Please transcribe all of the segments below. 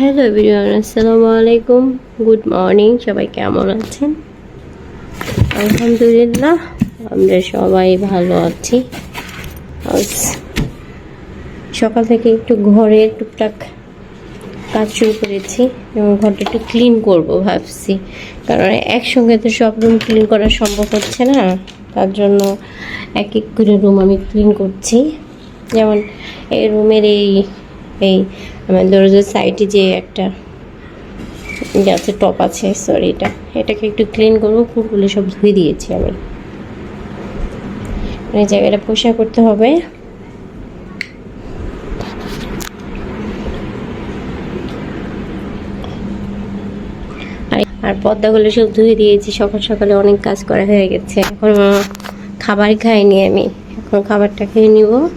Hello everyone আসসালামু আলাইকুম good morning সবাই কেমন আছেন? আলহামদুলিল্লাহ, আমরা সবাই ভালো আছি। সকাল থেকে একটু ঘরে টুকটাক কাজ শুরু করেছি এবং ঘরটা একটু ক্লিন করব ভাবছি। কারণ একসঙ্গে তো সব রুম ক্লিন করা সম্ভব হচ্ছে না। তার জন্য এক এক করে রুম আমি ক্লিন করছি। যেমন এই রুমের এই এই আমার দরজার সাইডে যে একটা যে আছে টপ আছে সরি এটা। এটাকে একটু ক্লিন করব, ফুলগুলো সব ধুয়ে দিয়েছি আমি। এই জায়গাটা পরিষ্কার করতে হবে। আর- পর্দাগুলো সব ধুয়ে দিয়েছি, সকাল সকালে অনেক কাজ করা হয়ে গেছে। এখন খাবার খাইনি আমি। এখন খাবারটা খেয়ে নিব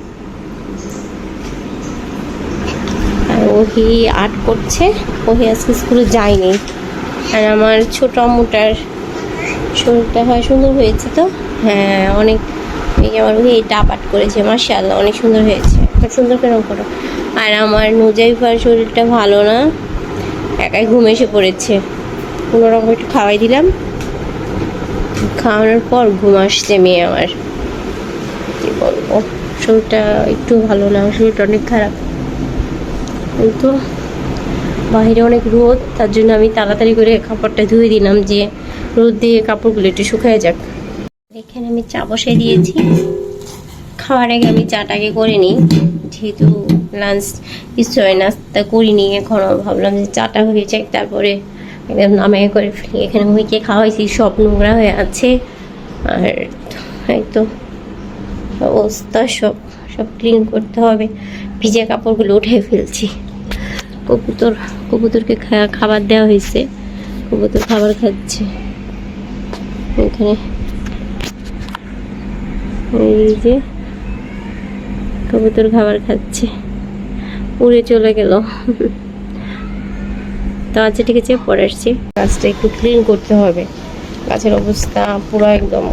আর ওহি আর্ট করছে, ওহি আজকে স্কুলে যায়নি। আর আমার ছোট আম্মুটার শরীরটা হয় সুন্দর হয়েছে তো? হ্যাঁ অনেক আমার ওহি ডাব আর্ট করেছে মার্শাল্লাহ অনেক সুন্দর হয়েছে। সুন্দর কেন করো। আর আমার নুজাইফার শরীরটা ভালো না, একাই ঘুম এসে পড়েছে। কোনো রকম একটু খাওয়াই দিলাম। খাওয়ানোর পর ঘুম আসছে মেয়ে আমার। কি বলব, শরীরটা একটু ভালো না, শরীরটা অনেক খারাপ। এই তো। বাইরে অনেক রোদ, তার জন্য আমি তাড়াতাড়ি করে কাপড়টা ধুয়ে দিলাম যে রোদ দিয়ে কাপড়গুলো একটু শুকায় যাক। এখানে আমি চা বসাই দিয়েছি। খাওয়ার আগে আমি চাটাকে করে নিই। যেহেতু লাঞ্চ কিছু হয় নাস্তা করিনি এখনও ভাবলাম যে চাটা হয়ে যাক, তারপরে একদম নামাই করে ফেলি। এখানে মুইকে খাওয়াইছি? সব নোংরা হয়ে আছে। আর তো, অবস্থা সব সব ক্লিন করতে হবে। ভিজে কাপড়গুলো উঠে ফেলছি। কবুতর, কবুতরকে খাবার দেওয়া হয়েছে। কবুতর খাবার খাচ্ছে। এখানে এই যে কবুতর খাবার খাচ্ছে। উড়ে চলে গেল। তো আচ্ছা ঠিক আছে, পরে আসছি। গাছটা একটু ক্লিন করতে হবে। গাছের অবস্থা পুরো একদম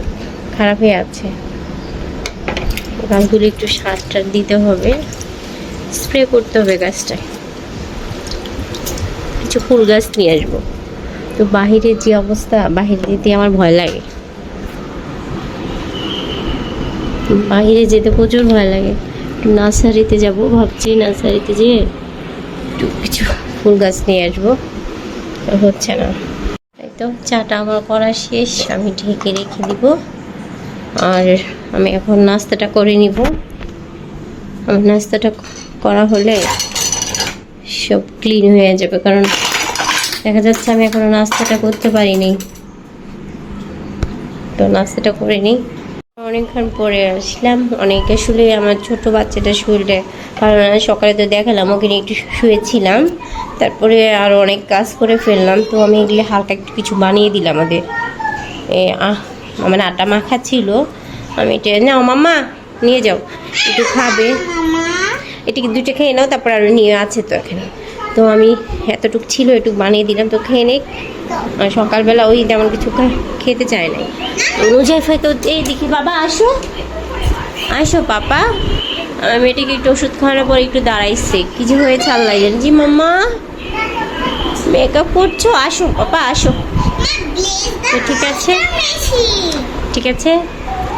খারাপ হয়ে আছে। গাছগুলো একটু সার টার দিতে হবে। স্প্রে করতে হবে গাছটায়। কিছু ফুল গাছ নিয়ে আসব। তো বাহিরের যে অবস্থা, বাহিরে যেতে আমার ভয় লাগে। বাহিরে যেতে প্রচুর ভয় লাগে। নার্সারিতে যাব ভাবছি, নার্সারিতে যেয়ে একটু কিছু ফুল গাছ নিয়ে আসব। হচ্ছে না। তাই তো চাটা আমার করা শেষ, আমি ঢেকে রেখে দিব। আর আমি এখন নাস্তাটা করে নিব। আমার নাস্তাটা করা হলে সব ক্লিন হয়ে যাবে, কারণ দেখা যাচ্ছে আমি এখনও নাস্তাটা করতে পারিনি। তো নাস্তাটা করে নিই। অনেকক্ষণ পরে আসলাম, অনেক আসলে আমার ছোট বাচ্চাটা শরীরে কারণ সকালে তো দেখালাম, ওকে নিয়ে একটু শুয়েছিলাম, তারপরে আরও অনেক কাজ করে ফেললাম। তো আমি এগুলো হালকা একটু কিছু বানিয়ে দিলাম আমাদের মানে আটা মাখা ছিল। আমি এটা, নাও মাম্মা, নিয়ে যাও, একটু খাবে। এটিকে দুটো খেয়ে নাও তারপর আরও নিয়ে আছে তো এখানে। তো আমি এতটুকু ছিল একটু বানিয়ে দিলাম তো খেয়ে নে আর সকালবেলা ওই তেমন কিছু খা- খেতে চায় নাই। রোজাইফাই তো এই দেখি বাবা আসো। আসো পাপা। মেয়েটিকে একটু ওষুধ খাওয়ানোর পর একটু দাঁড়াইছে। কি যে হয়েছে আল্লাহ জানে। জি মাম্মা। মেকআপ করছ? আসো পাপা আসো। তো ঠিক আছে। ঠিক আছে।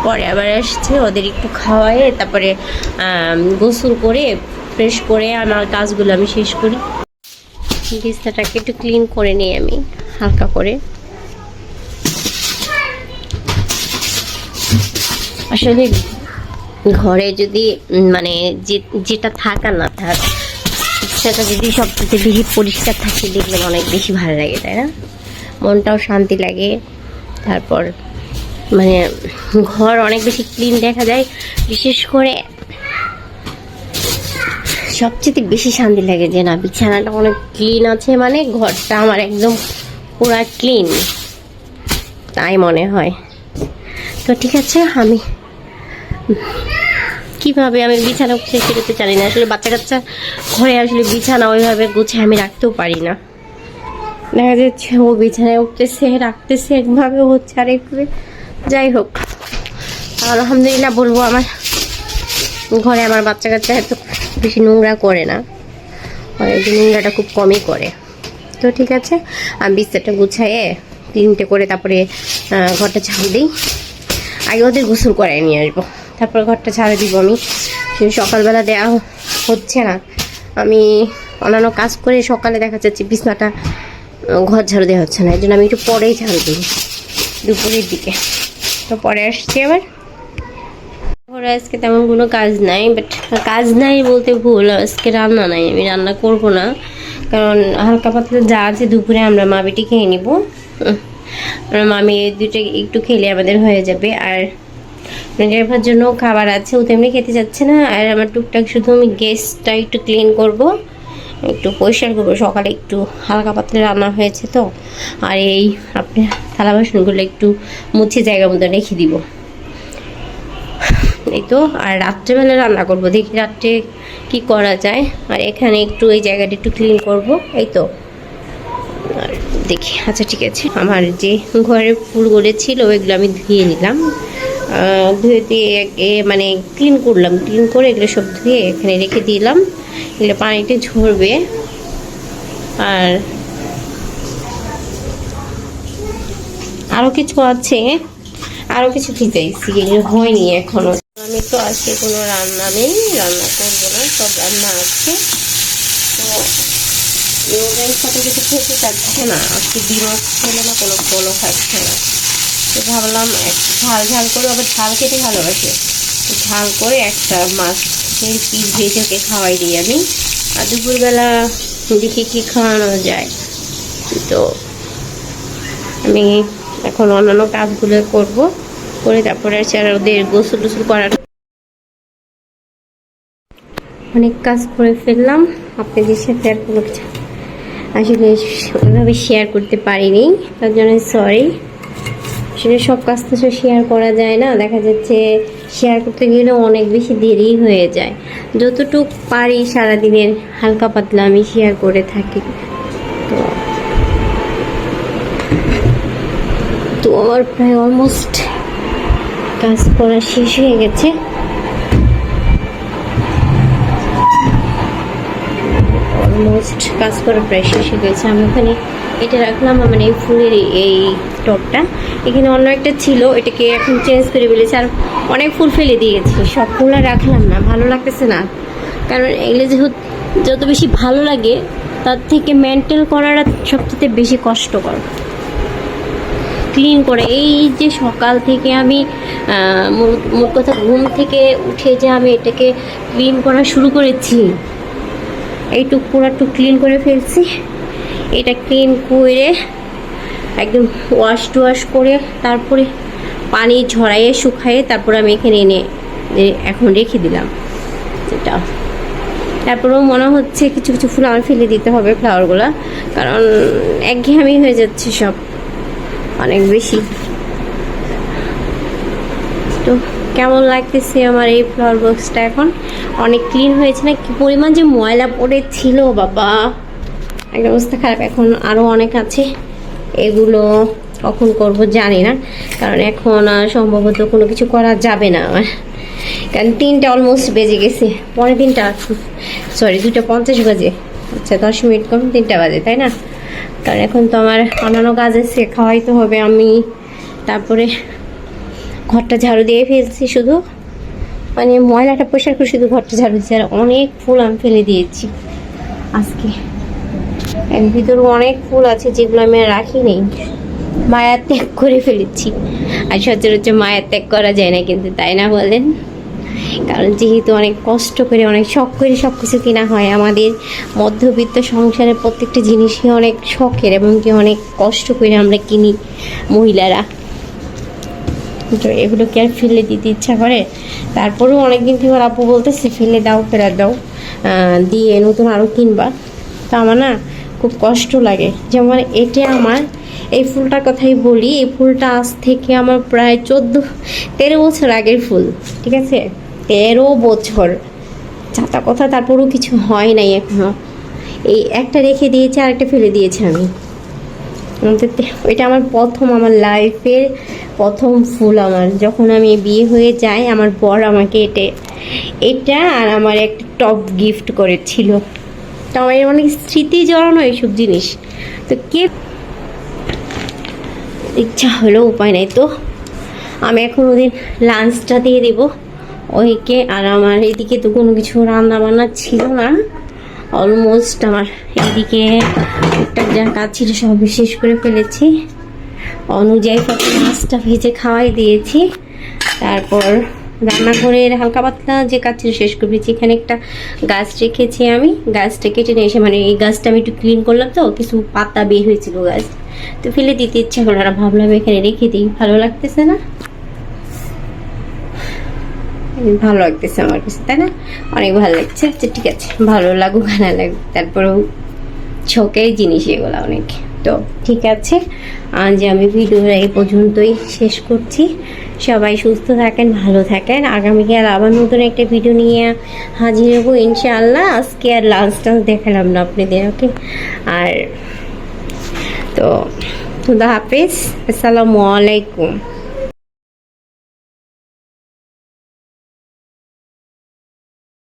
পরে আবার আসছে, ওদের একটু খাওয়ায়ে তারপরে গোসল করে ফ্রেশ করে আমার কাজগুলো আমি শেষ করি। বিছনাটাকে একটু ক্লিন করে নিই আমি, হালকা করে। আসলে ঘরে যদি মানে যেটা থাকা না থাক, সেটা যদি সবচেয়ে বেশি পরিষ্কার থাকে, দেখলে অনেক বেশি ভালো লাগে, তাই না? মনটাও শান্তি লাগে, তারপর মানে ঘর অনেক বেশি ক্লিন দেখা যায়। বিশেষ করে সবচেয়ে বেশি শান্তি লাগে যে না, বিছানাটা অনেক ক্লিন আছে মানে ঘরটা আমার একদম পুরা ক্লিন তাই মনে হয়। তো ঠিক আছে, আমি কীভাবে আমি বিছানা উঠতে সেটা তো জানি না, আসলে বাচ্চা কাচ্চা ঘরে আসলে বিছানা ওইভাবে গুছিয়ে আমি রাখতেও পারি না। দেখা যাচ্ছে ও বিছানায় উঠতেছে, রাখতেছে, একভাবে হচ্ছে আর একভাবে যাই হোক আলহামদুলিল্লাহ বলব আমার ঘরে আমার বাচ্চা কাচ্চা এত বেশি নোংরা করে না। এই নোংরাটা খুব কমই করে। তো ঠিক আছে, আমি বিস্তারটা গুছাইয়ে তিনটে করে তারপরে ঘরটা ঝাড়ু দিই। আগে ওদের গোসল করাই নিয়ে আসব। তারপরে ঘরটা ঝাড়ু দিব আমি। সকালবেলা দেওয়া হচ্ছে না। আমি অন্যান্য কাজ করে সকালে দেখা যাচ্ছে বিছনাটা ঘর ঝাড়ু দেওয়া হচ্ছে না। এই জন্য আমি একটু পরেই ঝাড়ু দিই। দুপুরের দিকে। তো পরে আসছি আবার। ওরা আজকে তেমন কোনো কাজ নাই বাট কাজ নাই বলতে ভুল আজকে রান্না নাই আমি রান্না করব না। কারণ হালকা পাতলা যা আছে দুপুরে আমরা মা বেটি খেয়ে নিব। উম, আর মামি এই দুটো একটু খেলে আমাদের হয়ে যাবে। আর ড্রাইভার জন্য খাবার আছে ও তেমনি খেতে যাচ্ছে না। আর আমার টুকটাক শুধু আমি গ্যাসটা একটু ক্লিন করব। একটু পরিষ্কার করব। সকালে একটু হালকা পাতলা রান্না হয়েছে তো। আর এই আপনি থালা বাসনগুলো একটু মুছে জায়গা মতো রেখে দিব। এই তো, আর রাত্রেবেলা রান্না করব। দেখি রাত্রে কি করা যায়। আর এখানে একটু এই জায়গাটা একটু ক্লিন করব। এই তো। আর দেখি আচ্ছা ঠিক আছে। আমার যে ঘরে ফুলগুলো ছিল, ওইগুলো আমি ধুয়ে নিলাম। ধুয়ে দিয়ে মানে ক্লিন করলাম। ক্লিন করে এগুলো সব ধুয়ে এখানে রেখে দিলাম। এগুলো পানিতে ঝরবে। আর আরও কিছু আছে। আরও কিছু ভিজাইছি এগুলো হয়নি এখনও আমি তো আজকে কোনো রান্না নেই, রান্না করব না, সব রান্না আছে। তো রোগের সাথে কিছু খেতে চাচ্ছে না আজকে ডিমও ছিল না কোনো ফলও খাচ্ছে না। তো ভাবলাম ঝাল ঝাল করে, আবার ঝাল খেতে ভালোবাসে। তো ঝাল করে একটা মাছের পিস ভেজে ওকে খাওয়াই দিই আমি। আর দুপুরবেলা দেখি কি খাওয়ানো যায়? তো আমি এখন অন্যান্য কাজগুলো করব, করে তারপরে হচ্ছে আর ওদের গোসল টোসল করার অনেক কাজ করে ফেললাম, আপনাদের সাথে আর কোনো কিছু আসলে ওইভাবে শেয়ার করতে পারিনি, তার জন্য সরি আসলে সব কাজ তো শেয়ার করা যায় না। দেখা যাচ্ছে শেয়ার করতে গেলে অনেক বেশি দেরি হয়ে যায়। যতটুক পারি সারাদিনের হালকা পাতলা আমি শেয়ার করে থাকি। তো তো আমার প্রায় অলমোস্ট কাজ করা শেষ হয়ে গেছে। অলমোস্ট কাজ করা প্রায় শেষ হয়ে গেছে। আমি ওখানে এটা রাখলাম মানে এই ফুলের এই- টপটা। এখানে অন্য একটা ছিল, এটাকে এখন চেঞ্জ করে ফেলেছি আর অনেক ফুল ফেলে দিয়েছি। সব ফুল আর রাখলাম না, ভালো লাগতেছে না। কারণ এগুলো যেহেতু যত বেশি ভালো লাগে, তার থেকে মেনটেন করাটা সবচেয়ে বেশি কষ্টকর। ক্লিন করে, এই যে সকাল থেকে আমি মোট কথা ঘুম থেকে উঠে যে আমি এটাকে ক্লিন করা শুরু করেছি, এইটুক পুরাটুক ক্লিন করে ফেলছি। এটা ক্লিন করে একদম ওয়াশ টুয়াশ করে তারপরে পানি ঝরাইয়ে শুকাইয়ে তারপর আমি এখানে এনে এখন রেখে দিলাম যেটা। তারপরেও মনে হচ্ছে কিছু কিছু ফুল আমার ফেলে দিতে হবে ফ্লাওয়ারগুলো কারণ একঘেয়েমি হয়ে যাচ্ছে সব, অনেক বেশি। তো কেমন লাগতেছে আমার এই ফ্লাওয়ার বক্সটা এখন? অনেক ক্লিন হয়েছে না? কি পরিমাণ যে ময়লা পড়েছিল বাবা! একটা অবস্থা খারাপ। এখন আরও অনেক আছে। এগুলো কখন করব জানি না। কারণ এখন সম্ভবত কোনো কিছু করা যাবে না আমার। কারণ তিনটা অলমোস্ট বেজে গেছে। পরে তিনটা সরি দুটো পঞ্চাশ বাজে। আচ্ছা দশ মিনিট কম, তিনটা বাজে, তাই না? কারণ এখন তো আমার অন্যান্য কাজ আছে, খাওয়াইতে হবে আমি। তারপরে ঘরটা ঝাড়ু দিয়ে ফেলছি শুধু। মানে ময়লাটা পরিষ্কার করে শুধু ঘরটা ঝাড়ু দিচ্ছি আর অনেক ফুল আমি ফেলে দিয়েছি আজকে। এর ভিতরে অনেক ফুল আছে যেগুলো আমি রাখি নেই। মায়া ত্যাগ করে ফেলেছি। আর সচরাচর মায়া ত্যাগ করা যায় না কিন্তু, তাই না বলেন? কারণ যেহেতু অনেক কষ্ট করে, অনেক শখ করে সব কিছু কেনা হয়, আমাদের মধ্যবিত্ত সংসারের প্রত্যেকটা জিনিসই অনেক শখের এবং কি অনেক কষ্ট করে আমরা কিনি মহিলারা। তো এগুলো কি আর ফেলে দিতে ইচ্ছা করে। তারপরেও অনেকদিন থেকে আপু বলতেছে, ফেলে দাও ফেলে দাও। দিয়ে নতুন আরও কিনবা। তা আমার না খুব কষ্ট লাগে। যেমন এটা আমার, এই ফুলটার কথাই বলি, এই ফুলটা আজ থেকে আমার প্রায় চোদ্দ, তেরো বছর আগের ফুল, ঠিক আছে? তেরো বছর। চাতা কথা তারপরও কিছু হয় নাই এখনও। এই একটা রেখে দিয়েছি আর একটা ফেলে দিয়েছি আমি। ওইটা আমার প্রথম আমার লাইফের প্রথম ফুল আমার। যখন আমি বিয়ে হয়ে যাই, আমার বর আমাকে এটা এটা আর আমার একটা টপ গিফট করেছিল। আমার অনেক স্মৃতি জড়ানো এইসব জিনিস? তো কে ইচ্ছা হলো উপায় নাই তো। আমি এখন ওদের লাঞ্চটা দিয়ে দেবো। ওইকে আর আমার এদিকে তো কোনো কিছু রান্না বান্না ছিল না। অলমোস্ট আমার এদিকে একটা যা কাজ ছিল সব শেষ করে ফেলেছি। অনুযায়ী কত মাছটা ভেজে খাওয়াই দিয়েছি। তারপর রান্না করে হালকা পাতলা যে কাজ ছিল শেষ করে দিয়েছি এখানে একটা গাছ রেখেছি আমি। গাছটা কেটে নিয়ে এসে মানে এই গাছটা আমি একটু ক্লিন করলাম তো, কিছু পাতা বের হয়েছিল গাছ। তো ফেলে দিতে ইচ্ছে হলো না ভাবলাম এখানে রেখে দিই, ভালো লাগতেছে না? ভালো লাগতেছে আমার কাছে, তাই না? অনেক ভালো লাগছে। আচ্ছা ঠিক আছে, ভালো লাগুক, না লাগুক, তারপরেও ছকের জিনিস এগুলো অনেক। তো ঠিক আছে, আজ আমি ভিডিওটা এই পর্যন্তই শেষ করছি। সবাই সুস্থ থাকেন, ভালো থাকেন। আগামীকাল আবার নতুন একটা ভিডিও নিয়ে হাজির হব, ইনশাআল্লাহ। আজকে আর লাঞ্চ দেখালাম না আপনাদের ওকে আর তো, খুদা হাফিজ। আসসালামু আলাইকুম।